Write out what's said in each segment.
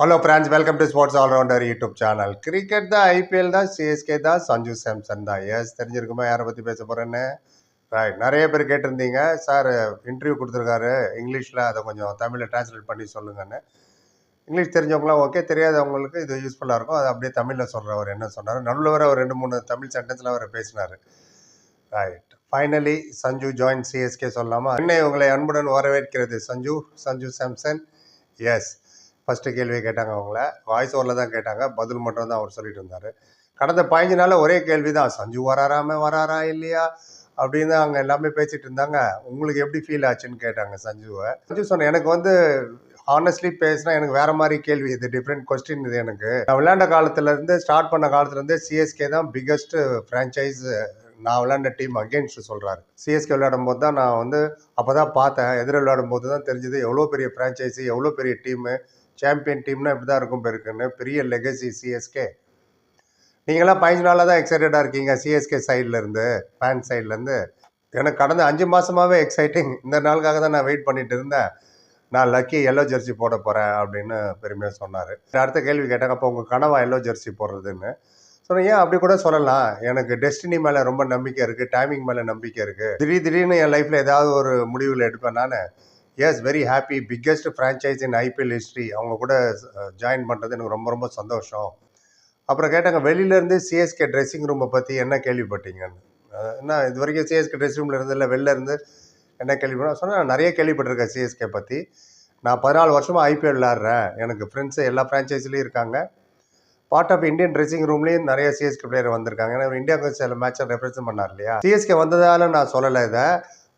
Hello friends welcome to sports allrounder YouTube channel cricket தான் IPL தான் CSK தான் சஞ்சு சாம்சன் தான். எஸ் தெரிஞ்சிருக்குமா யாரை பற்றி பேச போகிறேன்னு ரைட் நிறைய பேர் கேட்டிருந்தீங்க. சார் இன்டர்வியூ கொடுத்துருக்காரு. இங்கிலீஷில் அதை கொஞ்சம் தமிழில் டிரான்ஸ்லேட் பண்ணி சொல்லுங்கன்னு. இங்கிலீஷ் தெரிஞ்சவங்களாம் ஓகே தெரியாதவங்களுக்கு இது யூஸ்ஃபுல்லாக இருக்கும். அதை அப்படியே தமிழில் சொல்கிறவர் என்ன சொன்னார்? நடுவில் வர ஒரு ரெண்டு மூணு தமிழ் சென்டென்ஸில் அவர் பேசினார். Right finally Sanju join CSK சொல்லலாமா என்ன உங்களை அன்புடன் வரவேற்கிறது சஞ்சு சஞ்சு சாம்சன் எஸ் ஃபஸ்ட்டு கேள்வியை கேட்டாங்க அவங்கள. வாய்ஸ் ஓவரில் தான் கேட்டாங்க. பதில் மட்டும் தான் அவர் சொல்லிட்டு இருந்தார். கடந்த பதினஞ்சு நாளில் ஒரே கேள்வி தான். சஞ்சு வராராம வராரா இல்லையா? அப்படின்னு அங்கே எல்லாமே பேசிகிட்டு இருந்தாங்க. உங்களுக்கு எப்படி ஃபீல் ஆச்சுன்னு கேட்டாங்க சஞ்சுவை. சஞ்சு சொன்னேன் எனக்கு வந்து ஹானஸ்ட்லி பேசினா எனக்கு வேற மாதிரி கேள்வி. இது டிஃப்ரெண்ட் கொஸ்டின் இது எனக்கு. நான் விளையாண்ட காலத்துலேருந்து ஸ்டார்ட் பண்ண காலத்துலேருந்து சிஎஸ்கே தான் பிக்கஸ்ட் ஃப்ரான்ச்சைஸ் நான் விளையாண்ட டீம் அகேன்ஸ்ட் சொல்கிறாரு சிஎஸ்கே விளையாடும் போது தான் நான் வந்து அப்போ தான் பார்த்தேன். எதிர விளையாடும் போது தான் தெரிஞ்சது. எவ்வளோ பெரிய ஃப்ரான்ச்சைஸி எவ்வளோ பெரிய டீமு சாம்பியன் டீம்னா இப்படி தான் இருக்கும் பெருக்குன்னு. பெரிய லெகசி சிஎஸ்கே நீங்களாம் பதினஞ்சு நாளாக தான் எக்ஸைட்டடாக இருக்கீங்க சிஎஸ்கே சைட்லேருந்து ஃபேன் சைட்லேருந்து எனக்கு கடந்த அஞ்சு மாதமாகவே எக்ஸைட்டிங் இந்த நாளுக்காக தான் நான் வெயிட் பண்ணிட்டு இருந்தேன். நான் லக்கி எல்லோ ஜெர்சி போட போகிறேன் அப்படின்னு பெருமையாக சொன்னார். அடுத்த கேள்வி கேட்டாங்க அப்போ உங்கள் கனவா எல்லோ ஜெர்சி போடுறதுன்னு. சொன்னேன் ஏன் அப்படி கூட சொல்லலாம்? எனக்கு டெஸ்டினி மேலே ரொம்ப நம்பிக்கை இருக்குது டைமிங் மேலே நம்பிக்கை இருக்குது திடீர் திடீர்னு என் லைஃப்பில் ஏதாவது ஒரு முடிவில் எடுப்பேன் நான். Yes very happy biggest franchise in IPL history அவங்க கூட ஜாயின் பண்ணுறது எனக்கு ரொம்ப ரொம்ப சந்தோஷம். அப்புறம் கேட்டாங்க வெளியிலேருந்து சிஎஸ்கே ட்ரெஸ்ஸிங் ரூமை பற்றி என்ன கேள்விப்பட்டீங்கன்னு? என்ன இது வரைக்கும் சிஎஸ்கே ட்ரெஸ்ஸிங் ரூமில் இருந்து இல்லை வெளில இருந்து என்ன கேள்விப்பட்ட சொன்னால் நான் நிறைய கேள்விப்பட்டிருக்கேன் சிஎஸ்கே பற்றி நான் பதினாலு வருஷமாக ஐபிஎல் விளாட்றேன் எனக்கு ஃப்ரெண்ட்ஸு எல்லா ஃப்ரான்ச்சைஸ்லேயும் இருக்காங்க. பார்ட் ஆஃப் இந்தியன் ட்ரெஸ்ஸிங் ரூம்லேயும் நிறைய சிஎஸ்கே பிளேயர் வந்திருக்காங்க. ஏன்னா இந்தியாவுக்கு சில மேட்சை ரெப்ரசென்ட் பண்ணார் இல்லையா? சிஎஸ்கே வந்ததால நான் சொல்லலை இதை.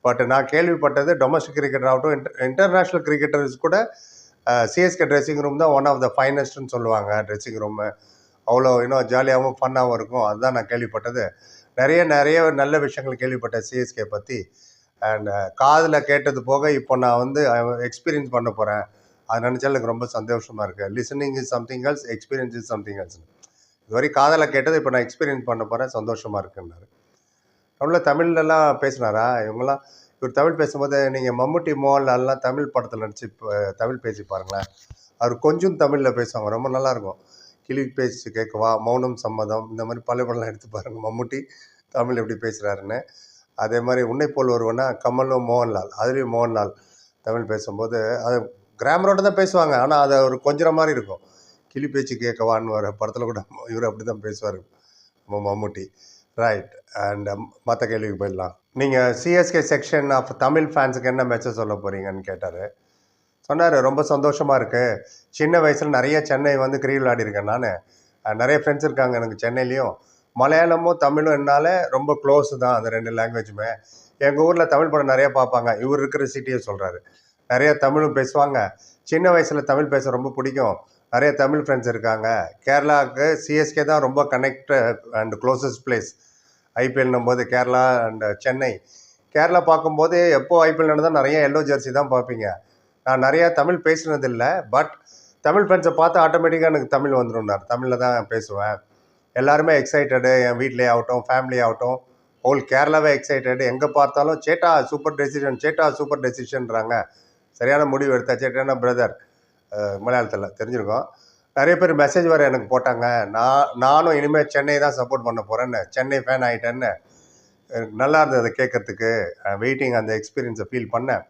பட் நான் கேள்விப்பட்டது டொமஸ்டிக் கிரிக்கெட் ஆகட்டும் இன்டர் இன்டர்நேஷ்னல் கிரிக்கெட்டர்ஸ் கூட சிஎஸ்கே ட்ரெஸ்ஸிங் ரூம் தான் ஒன் ஆஃப் த ஃபைனஸ்ட்னு சொல்லுவாங்க ட்ரெஸ்ஸிங் ரூமு அவ்வளோ இன்னும் ஜாலியாகவும் ஃபன்னாகவும் இருக்கும். அதுதான் நான் கேள்விப்பட்டது. நிறைய நிறைய நல்ல விஷயங்கள் கேள்விப்பட்டேன் சிஎஸ்கே பற்றி அண்ட் காதில் கேட்டது போக இப்போ நான் வந்து எக்ஸ்பீரியன்ஸ் பண்ண போகிறேன் அது நினச்சாலும் எனக்கு ரொம்ப சந்தோஷமாக இருக்குது listening is something else experience is something else இதுவரை காதில் கேட்டது இப்போ நான் எக்ஸ்பீரியன்ஸ் பண்ண போகிறேன் சந்தோஷமாக இருக்குன்னாரு. தமிழில் தமிழ்லலாம் பேசினாரா? இவங்கெல்லாம் இவர் தமிழ் பேசும்போது நீங்கள் மம்முட்டி மோகன்லால்லாம் தமிழ் படத்தில் நடிச்சு தமிழ் பேசி பாருங்களேன். அவர் கொஞ்சம் தமிழில் பேசுவாங்க ரொம்ப நல்லாயிருக்கும். கிளி பேச்சு கேட்கவா மௌனம் சம்மதம் இந்த மாதிரி பல படம்லாம் எடுத்து பாருங்கள் மம்முட்டி தமிழ் எப்படி பேசுகிறாருன்னு அதே மாதிரி உன்னை போல் ஒருவனா கமலும் மோகன்லால் அதுலேயும் மோகன்லால் தமிழ் பேசும்போது அது கிராமரோட தான் பேசுவாங்க ஆனால் அதை ஒரு கொஞ்சம் மாதிரி இருக்கும். கிளி பேச்சு கேட்கவான்னு வர படத்தில் கூட இவர் அப்படி தான் பேசுவார் மம்முட்டி. ரைட் அண்ட் மற்ற கேள்விக்கு போயிடலாம். நீங்கள் சிஎஸ்கே செக்ஷன் ஆஃப் தமிழ் ஃபேன்ஸுக்கு என்ன மெசேஜ் சொல்ல போகிறீங்கன்னு கேட்டார். சொன்னார் ரொம்ப சந்தோஷமாக இருக்குது சின்ன வயசில் நிறைய சென்னை வந்து கிரிக்கெட் விளையாடிருக்கேன் நான். நிறைய ஃப்ரெண்ட்ஸ் இருக்காங்க எனக்கு சென்னையிலையும். மலையாளமும் தமிழும் என்னால் ரொம்ப க்ளோஸ் தான் அந்த ரெண்டு லாங்குவேஜுமே எங்கள் ஊரில் தமிழ் படம் நிறைய பார்ப்பாங்க. இவர் இருக்கிற சிட்டியை சொல்கிறாரு நிறைய தமிழும் பேசுவாங்க. சின்ன வயசில் தமிழ் பேச ரொம்ப பிடிக்கும். நிறைய தமிழ் ஃப்ரெண்ட்ஸ் இருக்காங்க. கேரளாவுக்கு சிஎஸ்கே தான் ரொம்ப கனெக்ட் அண்ட் க்ளோசஸ்ட் பிளேஸ் ஐபிஎல்னும் போது கேரளா அண்ட் சென்னை. கேரளா பார்க்கும்போது எப்போ ஐபிஎல் நடந்தால் நிறைய எல்லோ ஜெர்சி தான் பார்ப்பீங்க. நான் நிறையா தமிழ் பேசினதில்லை பட் தமிழ் ஃப்ரெண்ட்ஸை பார்த்து ஆட்டோமேட்டிக்காக எனக்கு தமிழ் வந்துடும்னார் தமிழில் தான் பேசுவேன். எல்லாருமே எக்ஸைட்டடு என் வீட்லேயே ஆகட்டும் ஃபேமிலி ஆகட்டும். ஹோல் கேரளாவே எக்ஸைட்டடு எங்கே பார்த்தாலும் சேட்டா சூப்பர் டெசிஷன் சேட்டா சூப்பர் டெசிஷன்றாங்க சரியான முடிவு எடுத்தா சேட்டான பிரதர் மலையாளத்தில் தெரிஞ்சிருக்கோம். நிறைய பேர் மெசேஜ் வர எனக்கு போட்டாங்க. நான் நானும் இனிமேல் சென்னை தான் சப்போர்ட் பண்ண போகிறேன்னு சென்னை ஃபேன் ஆகிட்டேன்னு எனக்கு நல்லா இருந்தது அதை கேட்கறதுக்கு. வெயிட்டிங் அந்த எக்ஸ்பீரியன்ஸை ஃபீல் பண்ணேன்.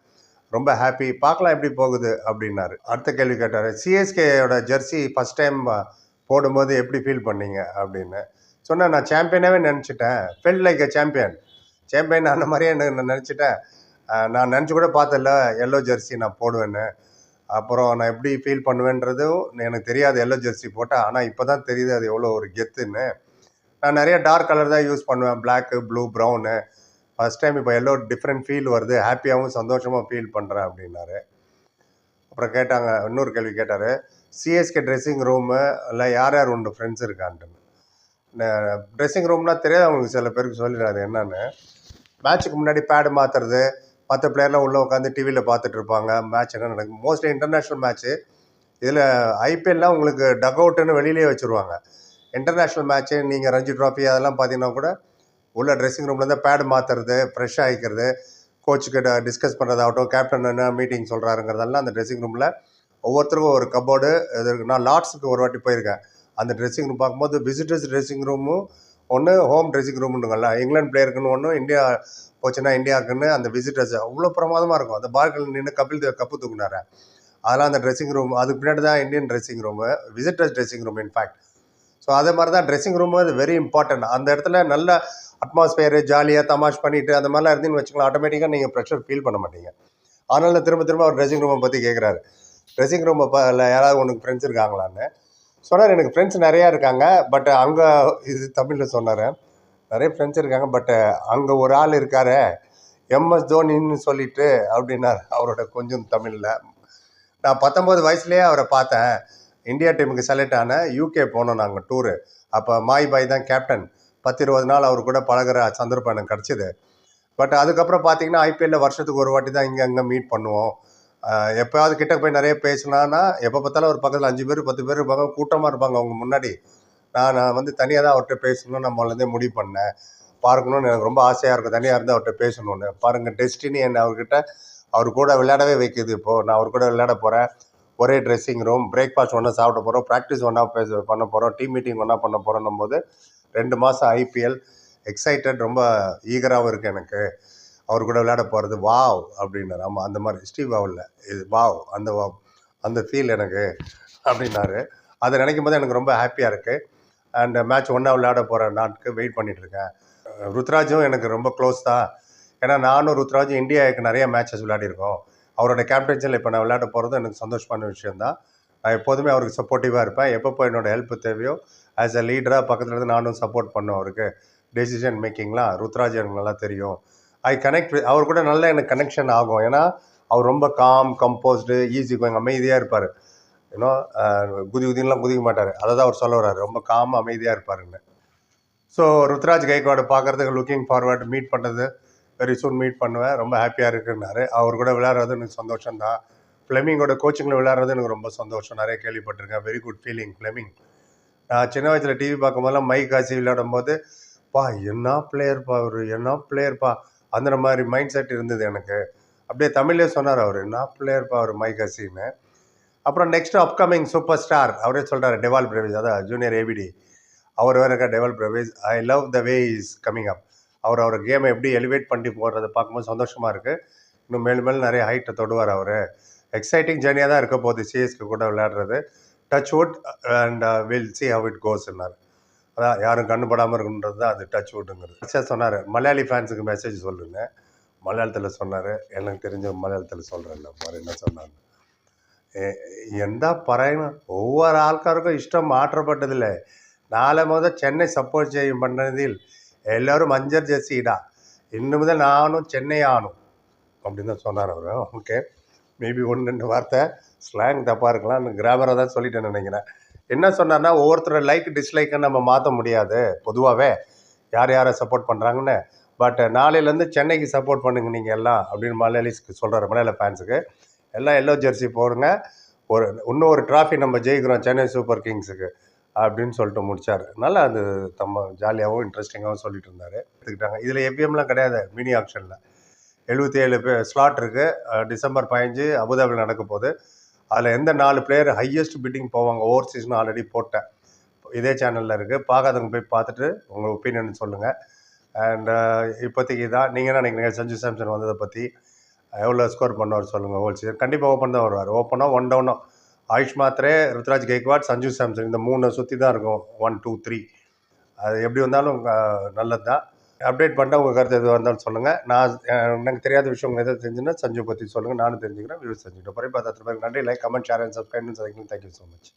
ரொம்ப ஹாப்பி பார்க்கலாம் எப்படி போகுது அப்படின்னாரு. அடுத்த கேள்வி கேட்டார் சிஎஸ்கேயோட ஜெர்சி ஃபஸ்ட் டைம் போடும்போது எப்படி ஃபீல் பண்ணீங்க அப்படின்னு. சொன்னேன் நான் சாம்பியனாகவே நினச்சிட்டேன். Felt like a champion champion அந்த மாதிரியே எனக்கு நான் நினச்சிட்டேன் நான் நினச்சி கூட பார்த்தல எல்லோ ஜெர்சி நான் போடுவேன்னு. அப்புறம் நான் எப்படி ஃபீல் பண்ணுவேன்றதும் எனக்கு தெரியாது எல்லோ ஜெர்சி போட்டால் ஆனால் இப்போ தான் தெரியுது அது எவ்வளோ ஒரு கெத்துன்னு. நான் நிறைய டார்க் கலர் தான் யூஸ் பண்ணுவேன். Black blue brown first time இப்போ எல்லோ டிஃப்ரெண்ட் ஃபீல் வருது. ஹாப்பியாகவும் சந்தோஷமாக ஃபீல் பண்ணுறேன் அப்படின்னாரு. அப்புறம் கேட்டாங்க இன்னொரு கேள்வி கேட்டார் சிஎஸ்கே ட்ரெஸ்ஸிங் ரூமு இல்லை யார் யார் உண்டு? ஃப்ரெண்ட்ஸ் இருக்கான்ட்டுன்னு. ட்ரெஸ்ஸிங் ரூம்னா தெரியாது அவங்களுக்கு சில பேருக்கு சொல்லிடுறாரு என்னன்னு. மேட்ச்சுக்கு முன்னாடி பேடு மாற்றுறது மற்ற பிளேயர்லாம் உள்ளே உட்காந்து டிவியில் பார்த்துட்டு இருப்பாங்க மேட்ச் என்ன நடக்கும் மோஸ்ட்லி இன்டர்நேஷ்னல் மேட்ச்சு இதில் ஐபிஎல்லாம் உங்களுக்கு டக் அவுட்டுன்னு வெளியிலே வச்சுருவாங்க. இன்டர்நேஷ்னல் மேட்ச்சு நீங்கள் ரஞ்சி ட்ராஃபி அதெல்லாம் பார்த்தீங்கன்னா கூட உள்ள ட்ரெஸ்ஸிங் ரூமில் தான் பேடு மாற்றுறது ஃப்ரெஷ் ஆகிக்கிறது கோச்சுக்கிட்ட டிஸ்கஸ் பண்ணுறதாகட்டும் கேப்டன் என்ன மீட்டிங் சொல்கிறாருங்கிறதெல்லாம் அந்த ட்ரெஸ்ஸிங் ரூமில் ஒவ்வொருத்தருக்கும் ஒரு கபோர்டு இது நான் லார்ட்ஸுக்கு ஒரு வாட்டி போயிருக்கேன். அந்த ட்ரெஸ்ஸிங் ரூம் பார்க்கும்போது விசிட்டர்ஸ் ட்ரெஸ்ஸிங் ரூமும் ஒன்று ஹோம் ட்ரெஸ்ஸிங் ரூம்னுங்கள்ல இங்கிலாந்து பிளேயருக்குன்னு ஒன்று இந்தியா போச்சுன்னா இந்தியாவுக்குன்னு அந்த விசிட்டர்ஸ் அவ்வளோ பிரமாதமாக இருக்கும். அந்த பார்க்கில் நின்று கபில் தேவ் கப்பு தூக்குனாரு. அதெல்லாம் அந்த ட்ரெஸ்ஸிங் ரூம் அதுக்கு பின்னாடி தான் Indian dressing room visitors dressing room in fact so அதே மாதிரி தான் ட்ரெஸ்ஸிங் ரூம் அது வெரி இம்பார்ட்டன்ட் அந்த இடத்துல நல்ல அட்மாஸ்பியர் ஜாலியாக தமாஷ் பண்ணிட்டு அந்த மாதிரிலாம் இருந்தீங்கன்னு வச்சுக்கலாம் ஆட்டோமேட்டிக்காக நீங்கள் ப்ரெஷர் ஃபீல் பண்ண மாட்டீங்க. அதனால திரும்ப திரும்ப அவர் ட்ரெஸ்ஸிங் ரூமை பற்றி கேட்குறாரு ட்ரெஸ்ஸிங் ரூமை இல்லை யாராவது உனக்கு ஃப்ரெண்ட்ஸ் இருக்காங்களான்னு. சொன்னார் எனக்கு ஃப்ரெண்ட்ஸ் நிறையா இருக்காங்க பட் அங்கே இது தமிழில் சொன்னார் நிறைய ஃப்ரெண்ட்ஸ் இருக்காங்க பட் அங்கே ஒரு ஆள் இருக்கார் எம்எஸ் தோனின்னு சொல்லிட்டு அப்படின்னார். அவரோட கொஞ்சம் தமிழில். நான் பத்தொம்போது வயசுலேயே அவரை பார்த்தேன். இந்தியா டீமுக்கு செலக்ட் ஆன யூகே போனோம் நாங்கள் டூரு அப்போ மாய் பாய் தான் கேப்டன் பத்து இருபது நாள் அவர் கூட பழகுற சந்தர்ப்பம் எனக்கு கிடச்சிது. பட் அதுக்கப்புறம் பார்த்தீங்கன்னா ஐபிஎல்ல வருஷத்துக்கு ஒரு வாட்டி தான் இங்கே அங்கே மீட் பண்ணுவோம். எப்போயாவது கிட்ட போய் நிறைய பேசினான்னா எப்போ பார்த்தாலும் ஒரு பக்கத்தில் அஞ்சு பேர் பத்து பேர் இருப்பாங்க கூட்டமாக இருப்பாங்க அவங்க முன்னாடி. நான் நான் வந்து தனியாக தான் அவர்கிட்ட பேசணும்னு நான் முதல்ல முடிவு பண்ணேன். பார்க்கணும்னு எனக்கு ரொம்ப ஆசையாக இருக்கும் தனியாக இருந்து அவர்கிட்ட பேசணும்னு. பாருங்கள் டெஸ்டினி என்னை அவர்கிட்ட அவர் கூட விளையாடவே வைக்குது இப்போது நான் அவர் கூட விளையாட போகிறேன் ஒரே ட்ரெஸ்ஸிங் ரூம் பிரேக்ஃபாஸ்ட் ஒன்றா சாப்பிட போகிறோம் ப்ராக்டிஸ் ஒன்றா பேச பண்ண போகிறோம் டீம் மீட்டிங் ஒன்றா பண்ண போகிறோன்னும் போது ரெண்டு மாதம் ஐபிஎல் எக்ஸைட்டட் ரொம்ப ஈகராகவும் இருக்குது எனக்கு. அவர் கூட விளையாட போகிறது வாவ் அப்படின்னாரு. ஆமாம் அந்த மாதிரி. ஸ்டீவ் வாவில் இது வாவ் அந்த வாவ் அந்த ஃபீல் எனக்கு அப்படின்னாரு. அதை நினைக்கும் போது எனக்கு ரொம்ப ஹாப்பியாக இருக்குது அண்ட் மேட்ச் ஒன்றா விளையாட போகிற நாட்டுக்கு வெயிட் பண்ணிகிட்ருக்கேன் ருத்ராஜும் எனக்கு ரொம்ப க்ளோஸ் தான். ஏன்னா நானும் ருத்ராஜும் இந்தியாவுக்கு நிறைய மேட்சஸ் விளையாடிருக்கோம். அவரோட கேப்டன்சியில் இப்போ நான் விளையாட போகிறது எனக்கு சந்தோஷமான விஷயந்தான் நான் எப்போதுமே அவருக்கு சப்போர்ட்டிவாக இருப்பேன். எப்பப்போ என்னோட ஹெல்ப் தேவையோ ஆஸ் அ லீடராக பக்கத்தில் இருந்து நானும் சப்போர்ட் பண்ணோம் அவருக்கு. டெசிஷன் மேக்கிங்லாம் ருத்ராஜ் எனக்கு நல்லா தெரியும். ஐ கனெக்ட் அவர் கூட நல்ல எனக்கு கனெக்ஷன் ஆகும். ஏன்னா அவர் ரொம்ப காம் கம்போஸ்டு ஈஸி கொஞ்சம் அமைதியாக இருப்பார். ஏன்னோ குதி குதின்லாம் குதிக்க மாட்டார். அதை தான் அவர் சொல்ல வர்றாரு. ரொம்ப காம அமைதியாக இருப்பாருன்னு. ஸோ ருத்ராஜ் கைக்வாடு பார்க்குறதுக்கு லுக்கிங் ஃபார்வர்ட் மீட் பண்ணுறது வெரி சூன் மீட் பண்ணுவேன். ரொம்ப ஹாப்பியாக இருக்குன்னாரு. அவர் கூட விளையாடுறது எனக்கு சந்தோஷம் தான் ஃப்ளெமிங்கோட கோச்சிங்கில் விளையாடுறது எனக்கு ரொம்ப சந்தோஷம். நிறைய கேள்விப்பட்டிருக்கேன். வெரி குட் ஃபீலிங் ஃப்ளெமிங் நான் சின்ன வயசில் டிவி பார்க்கும்போதெல்லாம் மை காசி விளையாடும் போது பா என்ன பிளேயர்ப்பா அவர் என்ன பிளேயர்ப்பா அந்த மாதிரி மைண்ட் செட் இருந்தது எனக்கு. அப்படியே தமிழ்லேயே சொன்னார் அவர் என்ன பிளேயர்ப்பா அவர் மை காசின்னு அப்புறம் நெக்ஸ்ட் அப்கமிங் சூப்பர் ஸ்டார் அவரே சொல்கிறார் டெவால் பிரவேஸ் அதான் ஜூனியர் ஏபிடி அவர் வேற இருக்க Dewald Brevis I love the way is coming up அவர் அவர் கேமை எப்படி எலிவேட் பண்ணி போடுறத பார்க்கும்போது சந்தோஷமாக இருக்குது இன்னும் மேலும் மேலும் நிறைய ஹைட்டை தொடுவார் அவர். எக்ஸைட்டிங் ஜேர்னியாக தான் இருக்க போகுது சிஎஸ்க்கு கூட விளையாடுறது. Touch wood and will see how it கோஸ்ன்னார் அதான் யாரும் கண்ணுபடாமல் இருக்குன்றது தான் அது டச் வுட்டுங்கிறது சொன்னார் மலையாளி ஃபேன்ஸுக்கு மெசேஜ் சொல்லுங்க. மலையாளத்தில் சொன்னார் எனக்கு தெரிஞ்ச மலையாளத்தில் சொல்கிறேன் மாதிரி என்ன சொன்னாங்க? എന്താ പറയുന്നത് ഒവ്വൊരു ആൾക്കാർക്കും ഇഷ്ടം മാറ്റപ്പെട്ടതില്ലേ? நாளை முதல் சென்னை சப்போர்ட் செய்யும் பண்ணதில் எல்லோரும் மஞ்சள் ஜெர்சி இடா இன்று முதல் நானும் சென்னை ஆனும் அப்படின்னு தான் சொன்னார் அவர் ஓகே மேபி ஒன்று ரெண்டு வார்த்தை ஸ்லாங் தப்பாக இருக்கலாம் கிராமராக தான் சொல்லிட்டேன் நினைக்கிறேன் என்ன சொன்னார்னா ஒவ்வொருத்தரோட லைக் டிஸ்லைக்கை நம்ம மாற்ற முடியாது பொதுவாகவே யார் யாரை சப்போர்ட் பண்ணுறாங்கன்னு பட் நாளையிலேருந்து சென்னைக்கு சப்போர்ட் பண்ணுங்க நீங்கள் எல்லாம். அப்படின்னு மலையாளிஸ்க்கு சொல்கிறார் மலையாள ஃபேன்ஸுக்கு எல்லாம் எல்லோ ஜெர்சி போடுங்க. ஒரு இன்னும் ஒரு ட்ராஃபி நம்ம ஜெயிக்கிறோம் சென்னை சூப்பர் கிங்ஸுக்கு அப்படின்னு சொல்லிட்டு முடித்தார் நல்லா அது தம்ம ஜாலியாகவும் இன்ட்ரெஸ்டிங்காகவும் சொல்லிட்டு இருந்தார். எடுத்துக்கிட்டாங்க. இதில் எஃப்எம்லாம் கிடையாது மினி ஆக்ஷனில் எழுபத்தி ஏழு பே ஸ்லாட் இருக்குது டிசம்பர் பதினஞ்சு அபுதாபியில் நடக்க போகுது. அதில் எந்த நாலு பிளேயர் ஹையஸ்ட் பிட்டிங் போவாங்க? ஓவர் சீசன் ஆல்ரெடி போட்டேன். இதே சேனலில் இருக்குது பார்க்காதவங்க போய் பார்த்துட்டு உங்கள் ஒப்பீனியன் சொல்லுங்கள் அண்ட் இப்போதைக்கு இதான். நீங்கள் என்ன நினைக்கிறீங்க? சஞ்சு சாம்சன் வந்ததை பற்றி எவ்வளோ ஸ்கோர் பண்ணுவார் சொல்லுங்கள் ஹோல் சீசன் கண்டிப்பாக ஓப்பன் தான் வருவார். ஓப்பனாக ஒன் டவுனோ ஆயுஷ் மாத்ரே ருத்ராஜ் கெய்க்வாட் சஞ்சு சாம்சன். இந்த மூணு சுற்றி தான் இருக்கும். ஒன் டூ த்ரீ அது எப்படி வந்தாலும் நல்லது தான். அப்டேட் பண்ணிட்டா உங்கள் கருத்து எதுவாக இருந்தாலும் சொல்லுங்கள் நான் எனக்கு தெரியாத விஷயம் உங்களுக்கு எதாவது தெரிஞ்சுன்னா சஞ்சு பற்றி சொல்லுங்கள் நானும் தெரிஞ்சுக்கிறேன் வியூஸ் பிறகு பத்தரூபா நன்றி. Like comment share and subscribe thank you so much